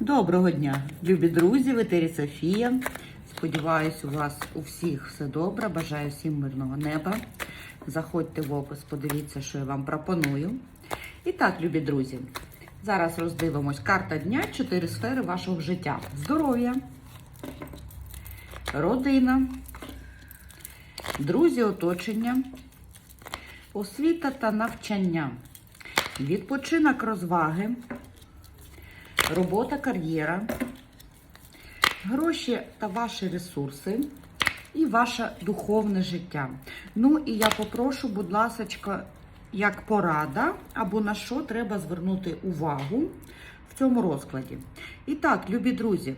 Доброго дня, любі друзі, в етері Софія. Сподіваюсь, у вас у всіх все добре. Бажаю всім мирного неба. Заходьте в опис, подивіться, що я вам пропоную. І так, любі друзі, зараз роздивимось карта дня, чотири сфери вашого життя: здоров'я, родина, друзі, оточення, освіта та навчання, відпочинок, розваги робота, кар'єра, гроші та ваші ресурси і ваше духовне життя. Ну і я попрошу, будь ласка, як порада, або на що треба звернути увагу в цьому розкладі. І так, любі друзі.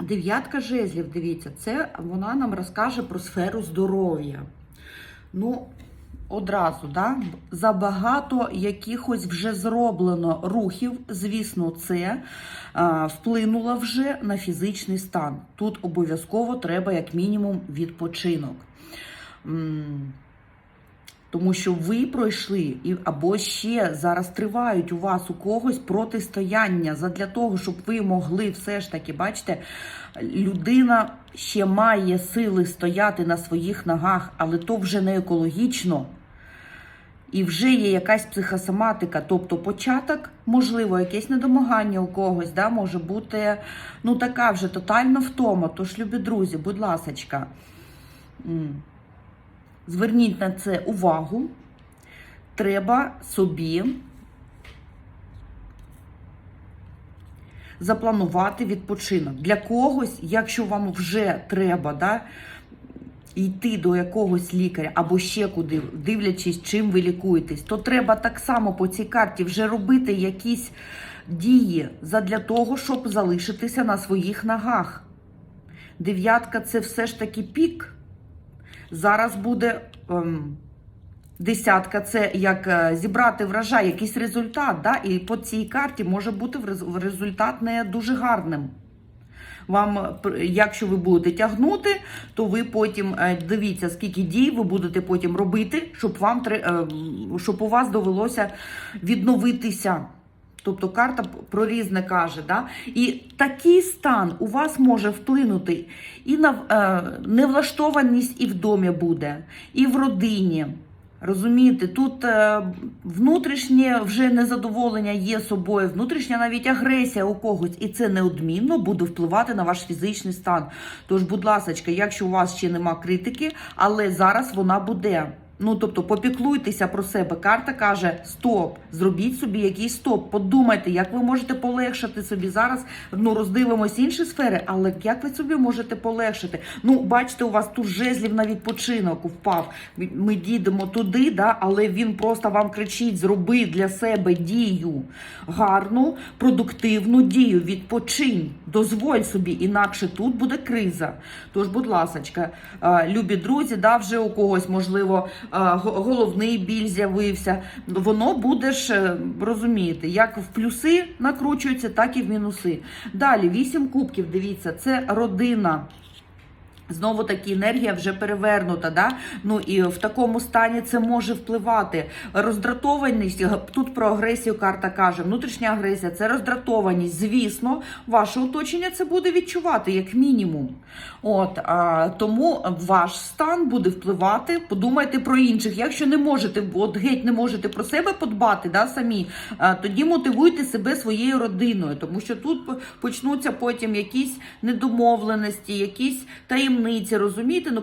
Дев'ятка жезлів, дивіться, це вона нам розкаже про сферу здоров'я. Ну, одразу, да? забагато якихось вже зроблено рухів, звісно, це а, вплинуло вже на фізичний стан. Тут обов'язково треба, як мінімум, відпочинок. Тому що ви пройшли, і або ще зараз тривають у вас у когось протистояння задля того, щоб ви могли все ж таки, бачите, людина ще має сили стояти на своїх ногах, але то вже не екологічно. І вже є якась психосоматика, тобто початок, можливо, якесь недомагання у когось, да, може бути ну така вже тотальна втома. Тож, любі друзі, будь ласочка, зверніть на це увагу. Треба собі запланувати відпочинок. Для когось, якщо вам вже треба, да, йти до якогось лікаря або ще куди, дивлячись, чим ви лікуєтесь, то треба так само по цій карті вже робити якісь дії задля того, щоб залишитися на своїх ногах. Дев'ятка це все ж таки пік. Зараз буде ем, десятка це як е, зібрати врожай, якийсь результат. Да? І по цій карті може бути результат не дуже гарним. Вам, якщо ви будете тягнути, то ви потім е, дивіться, скільки дій ви будете потім робити, щоб вам е, щоб у вас довелося відновитися. Тобто карта про різне каже, да? і такий стан у вас може вплинути і на е, невлаштованість і в домі буде, і в родині. Розумієте, тут е, внутрішнє вже незадоволення є собою, внутрішня навіть агресія у когось, і це неодмінно буде впливати на ваш фізичний стан. Тож, будь ласка, якщо у вас ще нема критики, але зараз вона буде. Ну, тобто, попіклуйтеся про себе. Карта каже: стоп, зробіть собі якийсь стоп. Подумайте, як ви можете полегшити собі зараз. Ну, роздивимось інші сфери, але як ви собі можете полегшити? Ну, бачите, у вас тут жезлів на відпочинок впав. Ми- дійдемо туди, да, але він просто вам кричить: зроби для себе дію гарну, продуктивну дію. Відпочинь, дозволь собі, інакше тут буде криза. Тож, будь ласочка, е, любі друзі, да, вже у когось можливо е, головний біль з'явився. Воно буде ж е, як в плюси накручується, так і в мінуси. Далі вісім кубків. Дивіться, це родина. Знову таки енергія вже перевернута, да? ну і в такому стані це може впливати. Роздратованість тут про агресію карта каже. Внутрішня агресія це роздратованість. Звісно, ваше оточення це буде відчувати як мінімум. От а, тому ваш стан буде впливати. Подумайте про інших. Якщо не можете, от геть не можете про себе подбати, да, самі, а, тоді мотивуйте себе своєю родиною, тому що тут почнуться потім якісь недомовленості, якісь таємниці, розумієте? Ну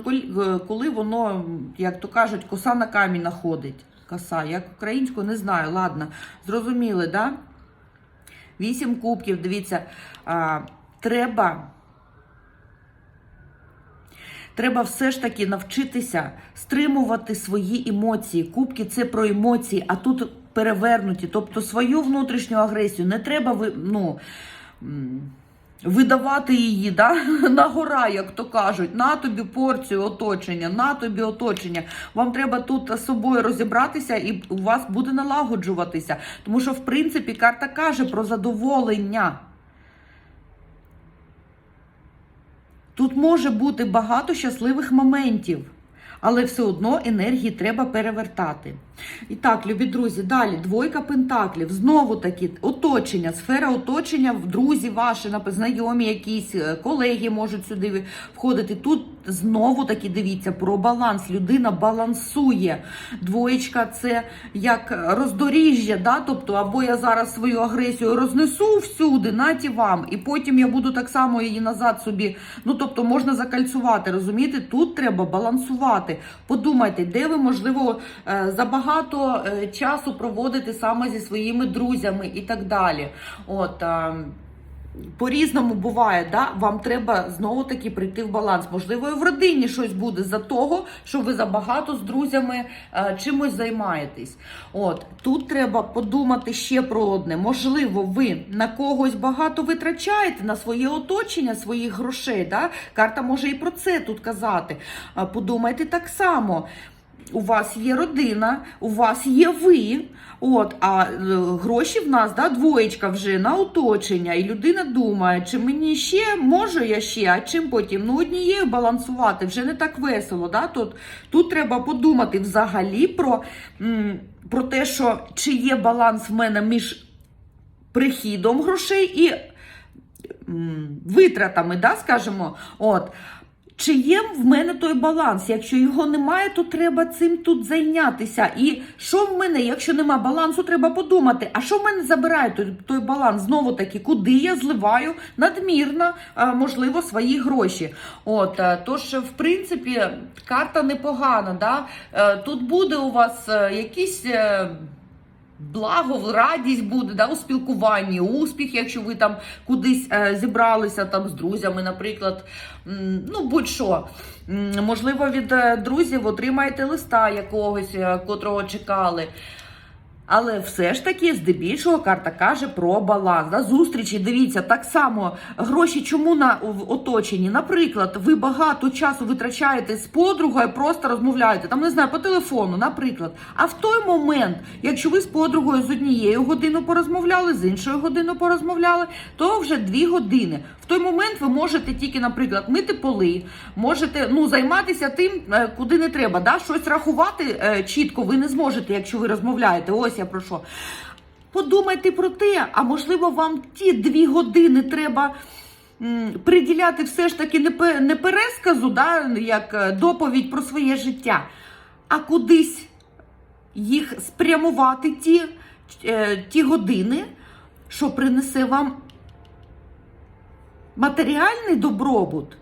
коли, е, воно, як то кажуть, коса на камінь находить. Коса, як українською, не знаю, ладно, зрозуміли, да? Вісім кубків, дивіться, а, треба. Треба все ж таки навчитися стримувати свої емоції. Кубки це про емоції, а тут перевернуті. Тобто свою внутрішню агресію не треба ви, ну, видавати її да? на гора, як то кажуть. На тобі порцію оточення, на тобі оточення. Вам треба тут з собою розібратися і у вас буде налагоджуватися. Тому що, в принципі, карта каже про задоволення. Тут може бути багато щасливих моментів. Але все одно енергії треба перевертати. І так, любі друзі, далі двойка пентаклів. Знову таки оточення, сфера оточення, друзі ваші, знайомі якісь, е, колеги можуть сюди входити. Тут знову таки дивіться про баланс. Людина балансує. Двоєчка це як роздоріжжя, да? тобто або я зараз свою агресію рознесу всюди, наті вам, і потім я буду так само її назад собі. Ну тобто можна закальцювати, розумієте? Тут треба балансувати. Подумайте, де ви, можливо, е, забагато е, часу проводите саме зі своїми друзями і так далі. От. По-різному буває, да? вам треба знову таки прийти в баланс. Можливо, і в родині щось буде за того, що ви забагато з друзями е, чимось займаєтесь. От тут треба подумати ще про одне. Можливо, ви на когось багато витрачаєте на своє оточення своїх грошей. Да? Карта може і про це тут казати. Е, Подумайте так само. У вас є родина, у вас є ви, от, а е, гроші в нас, да, двоєчка вже на оточення, і людина думає, чи мені ще можу я ще, а чим потім? Ну, однією балансувати вже не так весело. Да? Тут, тут треба подумати взагалі про, про те, що чи є баланс в мене між прихідом грошей і витратами, да, скажімо, от. Чи є в мене той баланс? Якщо його немає, то треба цим тут зайнятися. І що в мене, якщо нема балансу, треба подумати, а що в мене забирає той, той баланс? Знову таки, куди я зливаю надмірно, можливо, свої гроші. От, е, тож, в принципі, карта непогана. Да? Е, Тут буде у вас е, якісь. Благо, радість буде да, у спілкуванні, успіх, якщо ви там кудись е, зібралися там з друзями, наприклад, ну будь-що. Можливо, від е, друзів отримаєте листа якогось, е, котрого чекали. Але все ж таки, здебільшого, карта каже про баланс. Да? Зустрічі, дивіться, так само гроші чому на в оточенні? Наприклад, ви багато часу витрачаєте з подругою, просто розмовляєте, там не знаю, по телефону, наприклад. А в той момент, якщо ви з подругою з однією годину порозмовляли, з іншою годину порозмовляли, то вже дві години. В той момент ви можете тільки, наприклад, мити поли, можете ну, займатися тим, е, куди не треба. Да? Щось рахувати е, чітко ви не зможете, якщо ви розмовляєте. Ось я про що. Подумайте про те, а можливо, вам ті дві години треба. Приділяти все ж таки не пересказу, да, як е, доповідь про своє життя, а кудись їх спрямувати ті, е, ті години, що принесе вам матеріальний добробут.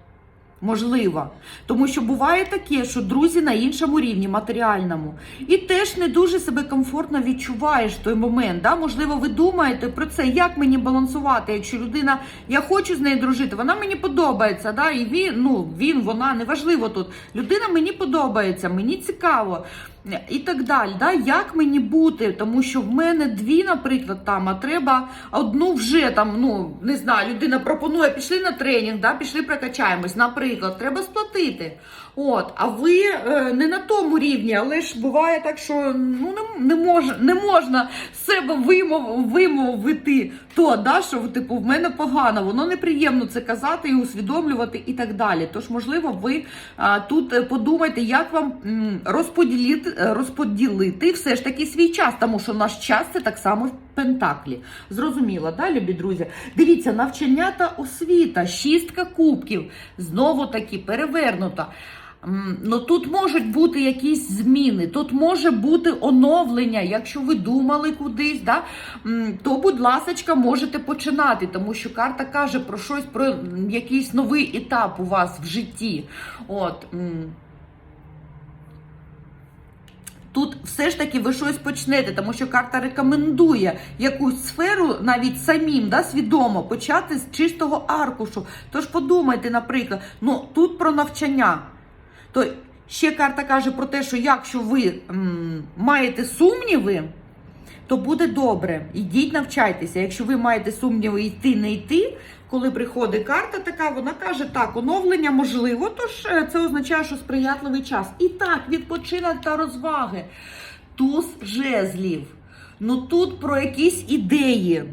Можливо, тому що буває таке, що друзі на іншому рівні, матеріальному, і теж не дуже себе комфортно відчуваєш в той момент. Да? Можливо, ви думаєте про це, як мені балансувати, якщо людина, я хочу з нею дружити, вона мені подобається. Да? І він, ну він, вона неважливо тут. Людина мені подобається, мені цікаво. І так далі, да? як мені бути, тому що в мене дві, наприклад, там, а треба одну вже там, ну не знаю, людина пропонує, пішли на тренінг, да? пішли прокачаємось, наприклад, треба сплатити. От, а ви е, не на тому рівні, але ж буває так, що ну не, мож, не можна себе вимов, вимовити то, да, що типу в мене погано, воно неприємно це казати і усвідомлювати і так далі. Тож, можливо, ви а, тут е, подумайте, як вам розподілити, розподілити все ж таки свій час, тому що наш час це так само Пентаклі. Зрозуміло, да, любі друзі? Дивіться, навчання та освіта, шістка кубків, знову таки перевернута. Ну тут можуть бути якісь зміни, тут може бути оновлення. Якщо ви думали кудись, да, то, будь ласочка, можете починати, тому що карта каже про щось, про якийсь новий етап у вас в житті. От. Тут все ж таки ви щось почнете, тому що карта рекомендує якусь сферу навіть самим да, свідомо почати з чистого аркушу. Тож подумайте, наприклад, ну тут про навчання. То ще карта каже про те, що якщо ви м, маєте сумніви, то буде добре. Ідіть навчайтеся. Якщо ви маєте сумніви йти, не йти, коли приходить карта така, вона каже, так, оновлення можливо, тож е, це означає, що сприятливий час. І так, відпочинок та розваги. Туз жезлів. Ну тут про якісь ідеї.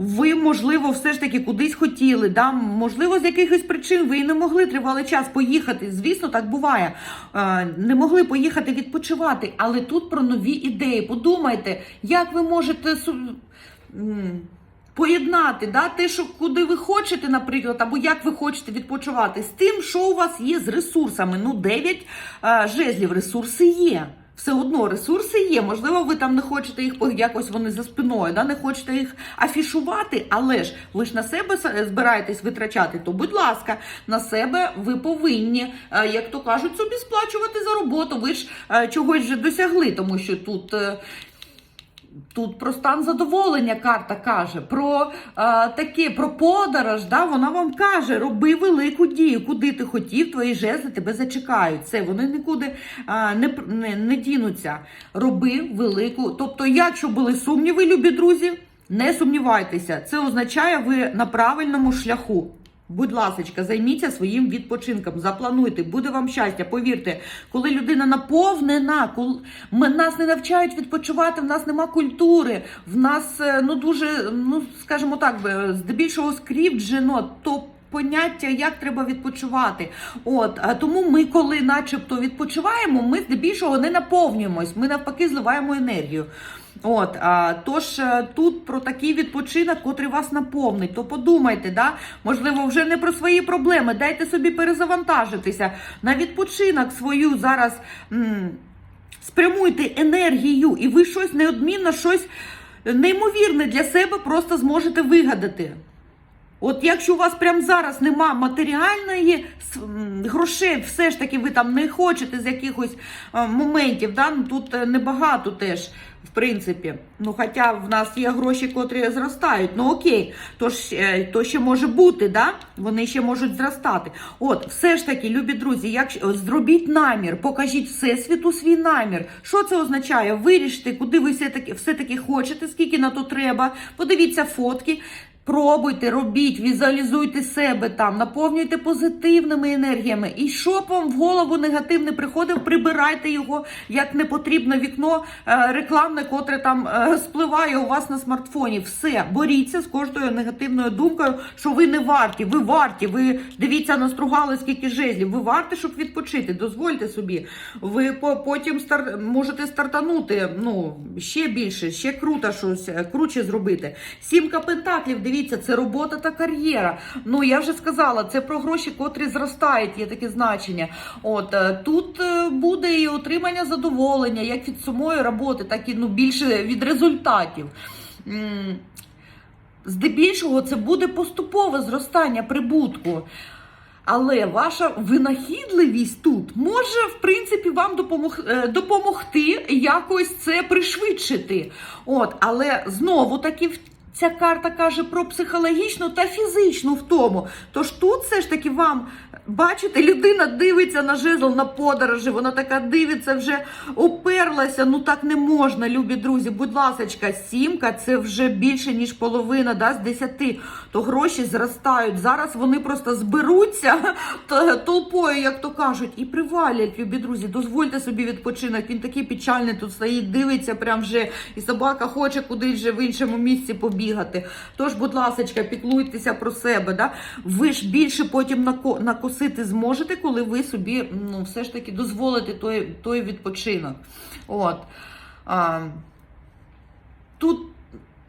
Ви, можливо, все ж таки кудись хотіли, да? можливо, з якихось причин ви і не могли тривалий час поїхати. Звісно, так буває. Е, Не могли поїхати відпочивати, але тут про нові ідеї. Подумайте, як ви можете поєднати да, те, що куди ви хочете, наприклад, або як ви хочете відпочивати, з тим, що у вас є з ресурсами. Ну, 9 е, жезлів, ресурси є. Все одно ресурси є. Можливо, ви там не хочете їх якось вони за спиною, да, не хочете їх афішувати, але ж ви ж на себе збираєтесь витрачати, то будь ласка, на себе ви повинні, е, як то кажуть, собі сплачувати за роботу. Ви ж е, чогось вже досягли, тому що тут. Тут про стан задоволення карта каже, про е, таке, про подорож. Да, вона вам каже, роби велику дію, куди ти хотів, твої жезли тебе зачекають. Це вони нікуди е, не, не, не дінуться. Роби велику. Тобто, якщо були сумніви, любі друзі, не сумнівайтеся. Це означає, ви на правильному шляху. Будь ласка, займіться своїм відпочинком, заплануйте, буде вам щастя. Повірте, коли людина наповнена, коли ми нас не навчають відпочивати, в нас нема культури, в нас е, ну дуже, ну скажімо так, здебільшого скріпджено, то. Поняття, як треба відпочивати. От тому ми, коли начебто відпочиваємо, ми здебільшого не наповнюємось. Ми навпаки зливаємо енергію. От, а, тож е, тут про такий відпочинок, котрий вас наповнить. То подумайте, да? можливо, вже не про свої проблеми. Дайте собі перезавантажитися на відпочинок свою зараз. М- спрямуйте енергію, і ви щось неодмінно, щось неймовірне для себе просто зможете вигадати. От якщо у вас прямо зараз нема матеріальної грошей, все ж таки ви там не хочете з якихось е, моментів, да? ну, тут е, небагато теж, в принципі. Ну, хоча в нас є гроші, котрі зростають. Ну окей, то, ж, е, то ще може бути, да? вони ще можуть зростати. От, все ж таки, любі друзі, якщо зробіть намір, покажіть всесвіту свій намір. Що це означає? Виріште, куди ви все-таки все-таки хочете, скільки на то треба. Подивіться фотки. Пробуйте, робіть, візуалізуйте себе там, наповнюйте позитивними енергіями. І щоб вам в голову негатив не приходив, прибирайте його як непотрібне вікно е, рекламне, котре там е, спливає у вас на смартфоні. Все, боріться з кожною негативною думкою, що ви не варті, ви варті. Ви дивіться, настругали скільки жезлів. Ви варті, щоб відпочити. Дозвольте собі. Ви потім стар... можете стартанути. Ну ще більше, ще круто щось е, круче зробити. Сімка пентаклів. Дивіться, це робота та кар'єра. Ну я вже сказала, це про гроші, котрі зростають. Є таке значення. От е, тут е, буде і отримання задоволення, як від самої роботи, так і ну більше від результатів. Здебільшого це буде поступове зростання прибутку. Але ваша винахідливість тут може, в принципі, вам допомог, е, допомогти якось це пришвидшити. От, але знову таки ця карта каже про психологічну та фізичну втому. Тож тут все ж таки вам, бачите, людина дивиться на жезл на подорожі, вона така дивиться, вже уперлася. Ну так не можна, любі друзі. Будь ласочка, сімка це вже більше, ніж половина, да, з десяти. То гроші зростають. Зараз вони просто зберуться толпою, як то кажуть, і привалять, любі друзі. Дозвольте собі відпочинок. Він такий печальний тут стоїть, дивиться, прям вже і собака хоче кудись вже в іншому місці побігати. Тож, будь ласочка, піклуйтеся про себе. Да? Ви ж більше потім нако- накосити зможете, коли ви собі ну, все ж таки дозволите той, той відпочинок. От. А, тут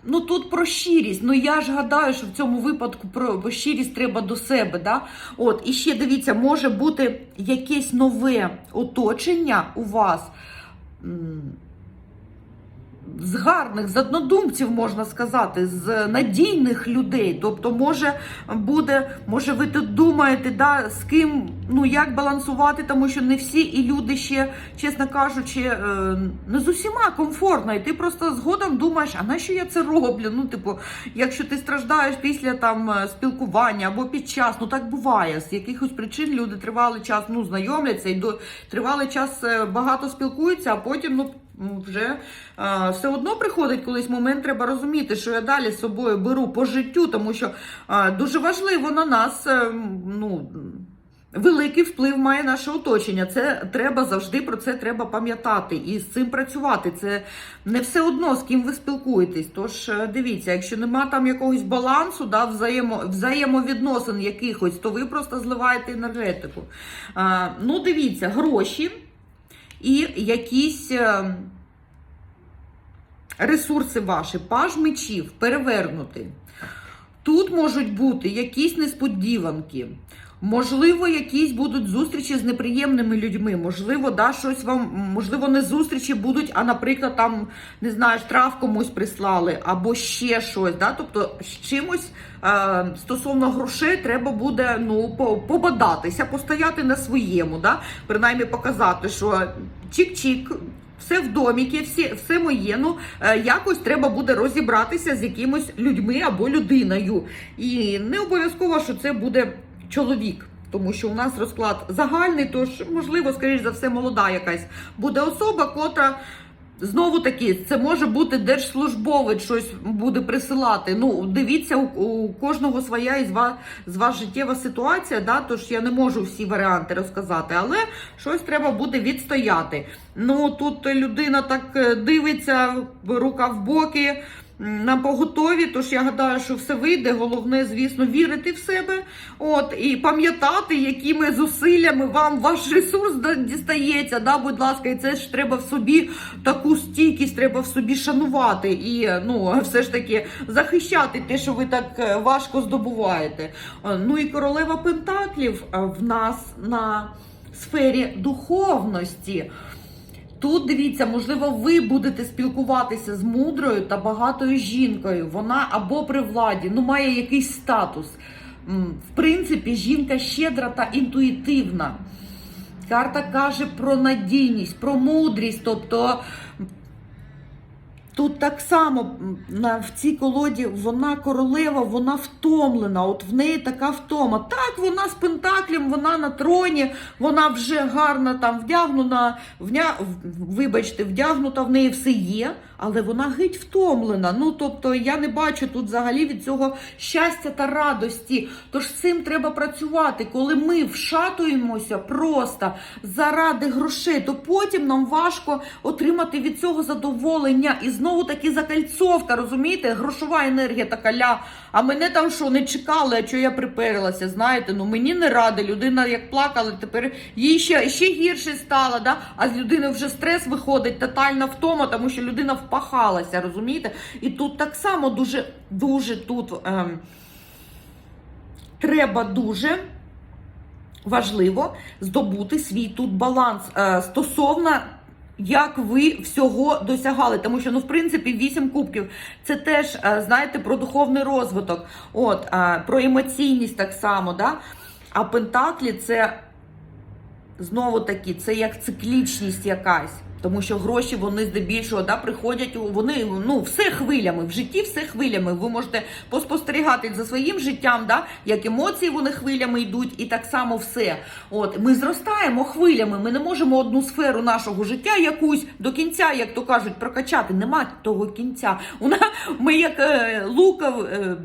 Ну тут про щирість. Ну я ж гадаю, що в цьому випадку про щирість треба до себе. Да? От, і ще дивіться, може бути якесь нове оточення у вас. З гарних, з однодумців, можна сказати, з надійних людей. Тобто, може буде, може, ви тут думаєте, да, з ким, ну як балансувати, тому що не всі і люди ще, чесно кажучи, не з усіма комфортно. І ти просто згодом думаєш, а на що я це роблю? Ну, типу, якщо ти страждаєш після там е, спілкування або під час, ну так буває. З якихось причин люди тривалий час ну, знайомляться і до тривалий час е, багато спілкуються, а потім ну. Вже е, все одно приходить колись момент, треба розуміти, що я далі з собою беру по життю, тому що е, дуже важливо на нас, е, м, ну великий вплив має наше оточення. Це треба завжди про це треба пам'ятати і з цим працювати. Це не все одно з ким ви спілкуєтесь. Тож е, дивіться, якщо нема там якогось балансу, да, взаємо, взаємовідносин якихось, то ви просто зливаєте енергетику. А, ну, дивіться, гроші і якісь. е, Ресурси ваші, паж мечів, перевернути. Тут можуть бути якісь несподіванки, можливо, якісь будуть зустрічі з неприємними людьми. Можливо, да, щось вам, можливо, не зустрічі будуть, а, наприклад, там, не знаю, штраф комусь прислали, або ще щось. Да? Тобто, з чимось е, стосовно грошей треба буде ну, побадатися, постояти на своєму, да? принаймні показати, що чик-чик. Все в доміки, всі, все моє. Ну е, якось треба буде розібратися з якимось людьми або людиною. І не обов'язково, що це буде чоловік. Тому що у нас розклад загальний, тож, можливо, скоріш за все, молода якась буде особа, котра знову таки це може бути держслужбовець, щось буде присилати. Ну, дивіться, у, у кожного своя із вас, з вас життєва ситуація, да? тож я не можу всі варіанти розказати, але щось треба буде відстояти. Ну тут людина так е, дивиться, рука в боки. На поготові, тож я гадаю, що все вийде. Головне, звісно, вірити в себе. От і пам'ятати, якими зусиллями вам ваш ресурс дістається. Да, будь ласка, і це ж треба в собі таку стійкість, треба в собі шанувати і ну все ж таки захищати те, що ви так е, важко здобуваєте. Е, Ну і королева Пентаклів е, в нас на сфері духовності. Тут дивіться, можливо, ви будете спілкуватися з мудрою та багатою жінкою. Вона або при владі, ну має якийсь статус. В принципі, жінка щедра та інтуїтивна. Карта каже про надійність, про мудрість. Тобто тут так само на, в цій колоді вона королева, вона втомлена. От в неї така втома. Так, вона з пентаклем, вона на троні, вона вже гарна там вдягнена, вня, вибачте, вдягнута в неї все є, але вона геть втомлена. Ну тобто я не бачу тут взагалі від цього щастя та радості. Тож з цим треба працювати. Коли ми вшатуємося просто заради грошей, то потім нам важко отримати від цього задоволення. І знову таки закальцовка, розумієте? Грошова енергія така ля. А мене там що не чекали, а що я приперлася? Знаєте, ну мені не ради. Людина як плакала, тепер їй ще, ще гірше стало, да? а з людини вже стрес виходить, тотальна втома, тому що людина впахалася, розумієте? І тут так само дуже, дуже тут ем, треба дуже важливо здобути свій тут баланс е, стосовно. Як ви всього досягали, тому що ну в принципі вісім кубків це теж е, знаєте про духовний розвиток, от е, про емоційність так само, да? А пентаклі це знову таки це як циклічність якась. Тому що гроші вони здебільшого да, приходять, вони ну все хвилями. В житті все хвилями. Ви можете поспостерігати за своїм життям, да, як емоції вони хвилями йдуть, і так само все. От ми зростаємо хвилями. Ми не можемо одну сферу нашого життя якусь до кінця, як то кажуть, прокачати. Нема того кінця. У нас ми як е, лука. Е,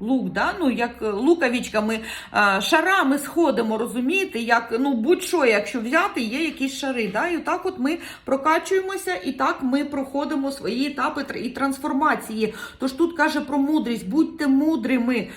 Лук, да? ну як е, лукавичками, е, шарами сходимо, розумієте, як ну будь-що, якщо взяти, є якісь шари. Да? І так от ми прокачуємося, і так ми проходимо свої етапи і трансформації. Тож тут каже про мудрість, будьте мудрими.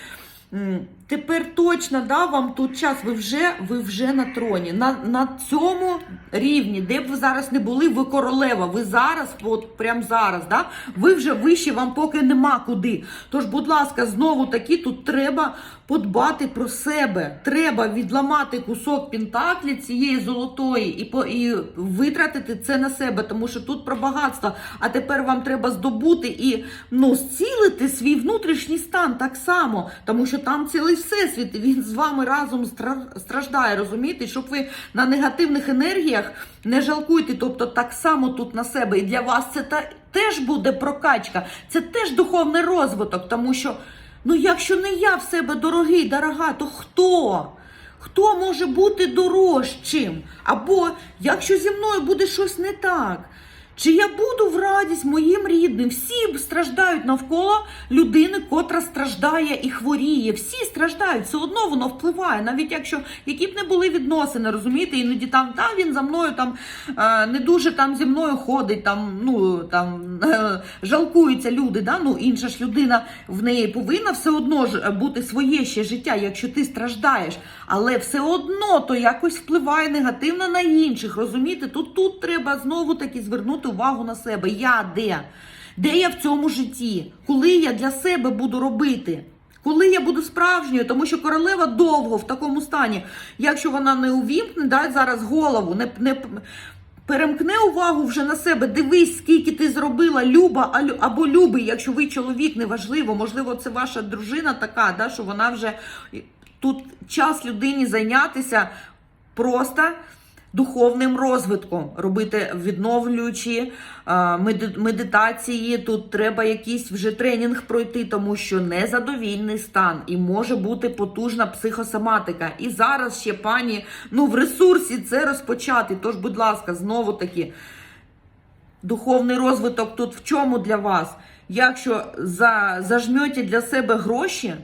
Тепер точно да, вам тут час, ви вже, ви вже на троні. На, на цьому рівні, де б ви зараз не були, ви королева. Ви зараз, от прям зараз, да, ви вже вище, вам поки нема куди. Тож, будь ласка, знову таки тут треба подбати про себе. Треба відламати кусок пентаклі цієї золотої і, по, і витратити це на себе, тому що тут про багатство. А тепер вам треба здобути і ну, зцілити свій внутрішній стан так само, тому що там цілий всесвіт, він з вами разом страждає, розумієте? Щоб ви на негативних енергіях не жалкуйте, тобто так само тут на себе. І для вас це та, теж буде прокачка, це теж духовний розвиток, тому що, ну якщо не я в себе дорогий, дорога, то хто? Хто може бути дорожчим? Або якщо зі мною буде щось не так, Чи я буду в радість моїм рідним? Всі страждають навколо людини, котра страждає і хворіє. Всі страждають, все одно воно впливає. Навіть якщо які б не були відносини, розумієте, іноді там та він за мною там е, не дуже там зі мною ходить, там ну там е, жалкуються люди. Да? Ну інша ж людина в неї повинна все одно ж бути своє ще життя, якщо ти страждаєш, але все одно то якось впливає негативно на інших. Розумієте, тут тут треба знову таки звернути увагу на себе. Я де? Де я в цьому житті? Коли я для себе буду робити? Коли я буду справжньою, тому що королева довго в такому стані, якщо вона не увімкне, да, зараз голову, не, не перемкне увагу вже на себе, дивись, скільки ти зробила, люба або любий, якщо ви чоловік, неважливо, можливо, це ваша дружина така, да, що вона вже тут час людині зайнятися просто духовним розвитком, робити відновлюючі медитації. Тут треба якийсь вже тренінг пройти, тому що незадовільний стан і може бути потужна психосоматика. І зараз ще пані ну в ресурсі це розпочати. Тож, будь ласка, знову таки. Духовний розвиток тут в чому для вас? Якщо за, зажмете для себе гроші,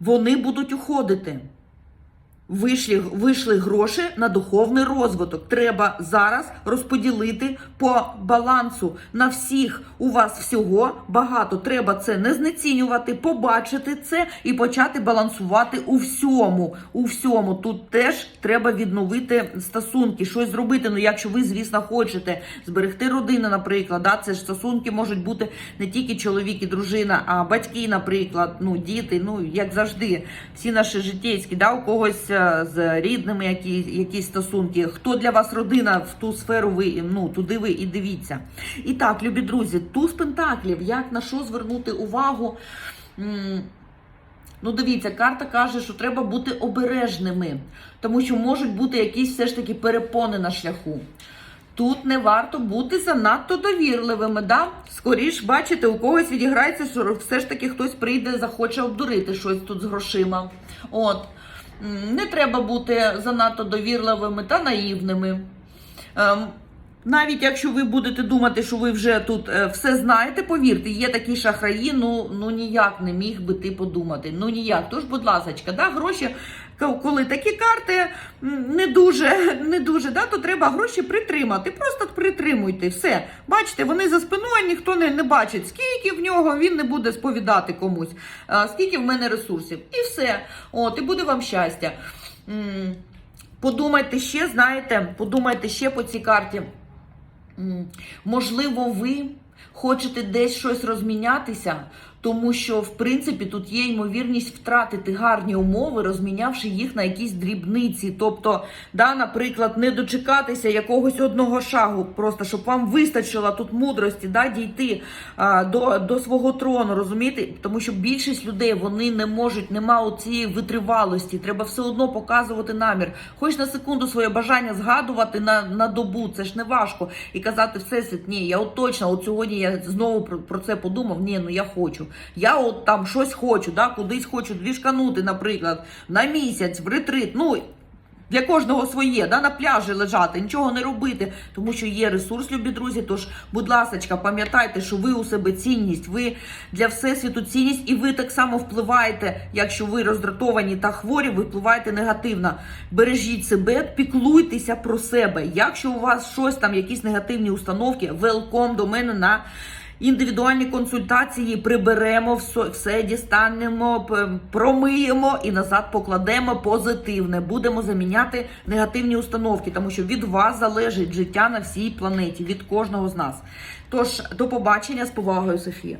вони будуть уходити. Вийшли, вийшли гроші на духовний розвиток. Треба зараз розподілити по балансу на всіх. У вас всього багато. Треба це не знецінювати, побачити це і почати балансувати у всьому. У всьому тут теж треба відновити стосунки, щось зробити. Ну, якщо ви, звісно, хочете зберегти родину, наприклад, да, це ж стосунки можуть бути не тільки чоловік і дружина, а батьки, наприклад, ну діти, ну як завжди, всі наші життєйські, да, у когось е, з рідними які, якісь стосунки. Хто для вас родина в ту сферу ви ну туди ви і дивіться. І так, любі друзі, туз пентаклів, як на що звернути увагу? Ну, дивіться, карта каже, що треба бути обережними, тому що можуть бути якісь все ж таки перепони на шляху. Тут не варто бути занадто довірливими. Да? Скоріш, бачите, у когось відіграється, що все ж таки хтось прийде, захоче обдурити щось тут з грошима. От. Не треба бути занадто довірливими та наївними. Ем, навіть якщо ви будете думати, що ви вже тут е, все знаєте, повірте, є такі шахраї, ну, ну ніяк не міг би ти подумати. Ну ніяк. Тож, будь ласка, да, гроші, коли такі карти не дуже, не дуже, да, то треба гроші притримати. Просто притримуйте. Все. Бачите, вони за спиною, ніхто не, не бачить, скільки в нього він не буде сповідати комусь, скільки в мене ресурсів. І все. От, і буде вам щастя. Подумайте ще, знаєте, подумайте ще по цій карті. Можливо, ви хочете десь щось розмінятися, тому що, в принципі, тут є ймовірність втратити гарні умови, розмінявши їх на якісь дрібниці. Тобто, да, наприклад, не дочекатися якогось одного шагу, просто щоб вам вистачило тут мудрості да, дійти а, до, до свого трону, розумієте? Тому що більшість людей вони не можуть, нема цієї витривалості. Треба все одно показувати намір. Хоч на секунду своє бажання згадувати на, на добу, це ж не важко. І казати всесвіт, ні, я от точно, от сьогодні я знову про це подумав. Ні, ну я хочу. Я от там щось хочу, да, кудись хочу двіжканути, наприклад, на місяць, в ретрит. Ну, для кожного своє, да, на пляжі лежати, нічого не робити, тому що є ресурс, любі друзі. Тож, будь ласка, пам'ятайте, що ви у себе цінність, ви для всесвіту цінність, і ви так само впливаєте, якщо ви роздратовані та хворі, ви впливаєте негативно. Бережіть себе, піклуйтеся про себе. Якщо у вас щось там, якісь негативні установки, велком до мене на. Індивідуальні консультації приберемо все, дістанемо, промиємо і назад покладемо позитивне. Будемо заміняти негативні установки, тому що від вас залежить життя на всій планеті, від кожного з нас. Тож до побачення з повагою, Софія.